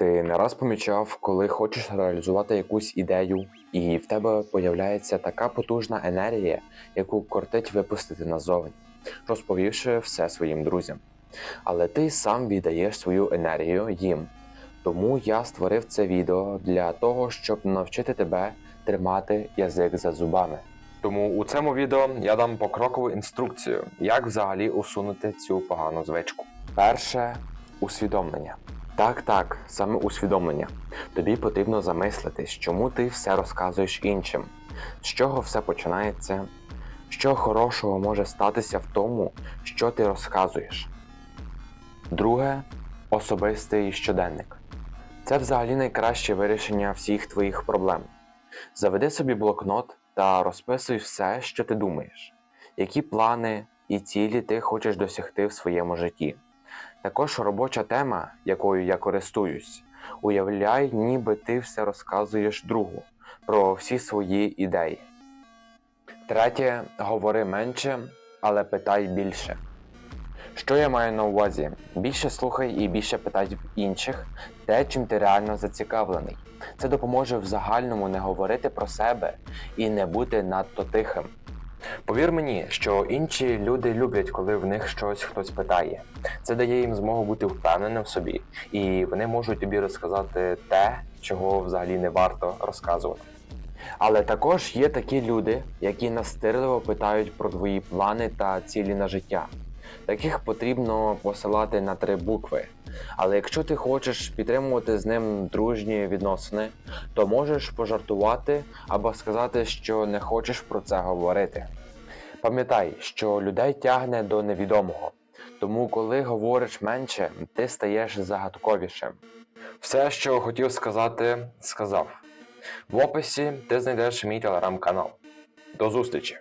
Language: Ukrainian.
Ти не раз помічав, коли хочеш реалізувати якусь ідею, і в тебе появляється така потужна енергія, яку кортить випустити назовні, розповівши все своїм друзям. Але ти сам віддаєш свою енергію їм. Тому я створив це відео для того, щоб навчити тебе тримати язик за зубами. Тому у цьому відео я дам покрокову інструкцію, як взагалі усунути цю погану звичку. Перше усвідомлення. Так, так, саме усвідомлення. Тобі потрібно замислитись, чому ти все розказуєш іншим, з чого все починається, що хорошого може статися в тому, що ти розказуєш. Друге особистий щоденник. Це взагалі найкраще вирішення всіх твоїх проблем. Заведи собі блокнот та розписуй все, що ти думаєш, які плани і цілі ти хочеш досягти в своєму житті. Також робоча тема, якою я користуюсь, уявляй, ніби ти все розказуєш другу про всі свої ідеї. Третє, говори менше, але питай більше. Що я маю на увазі? Більше слухай і більше питай в інших те, чим ти реально зацікавлений. Це допоможе в загальному не говорити про себе і не бути надто тихим. Повір мені, що інші люди люблять, коли в них щось хтось питає. Це дає їм змогу бути впевненим в собі, і вони можуть тобі розказати те, чого взагалі не варто розказувати. Але також є такі люди, які настирливо питають про твої плани та цілі на життя. Таких потрібно посилати на три букви. Але якщо ти хочеш підтримувати з ним дружні відносини, то можеш пожартувати або сказати, що не хочеш про це говорити. Пам'ятай, що людей тягне до невідомого, тому коли говориш менше, ти стаєш загадковішим. Все, що хотів сказати, сказав. В описі ти знайдеш мій телеграм-канал. До зустрічі!